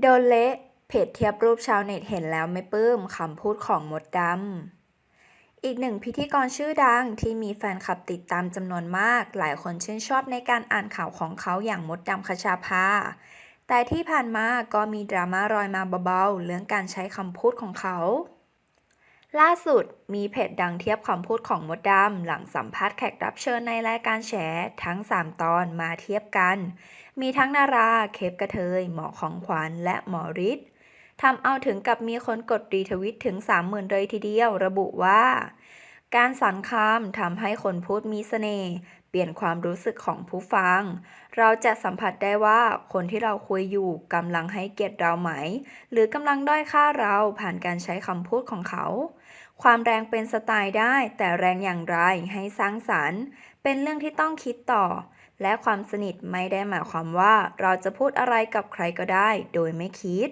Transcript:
โดนเละเพจเทียบรูปชาวเน็ตเห็นแล้วไม่ปลื้มคำพูดของมดดำ อีกหนึ่งพิธีกรชื่อดังที่มีแฟนคลับติดตามจำนวนมาก หลายคนชื่นชอบในการอ่านข่าวของเขาอย่างมดดำคชาภา แต่ที่ผ่านมาก็มีดราม่ารอยมาเบาๆ เรื่องการใช้คำพูดของเขา ล่าสุดมีเพจดังเทียบคำพูดของมดดำหลังสัมภาษณ์แขกรับเชิญในรายการแฉทั้ง 3 ตอนมาเทียบกัน มีทั้งนารา เคปกระเทย หมอของขวัญและหมอฤทธิ์ทำเอาถึงกับมีคนกดรีทวิตถึง 30,000 เลยทีเดียวระบุว่า การสอนคำทำให้คนพูดมีเสน่ห์เปลี่ยนความรู้สึกของผู้ฟัง เราจะสัมผัสได้ว่าคนที่เราคุยอยู่กำลังให้เกียรติเราไหม หรือกำลังด้อยค่าเราผ่านการใช้คำพูดของเขา ความแรงเป็นสไตล์ได้ แต่แรงอย่างไรให้สร้างสรรค์ เป็นเรื่องที่ต้องคิดต่อ และความสนิทไม่ได้หมายความว่าเราจะพูดอะไรกับใครก็ได้ โดยไม่คิด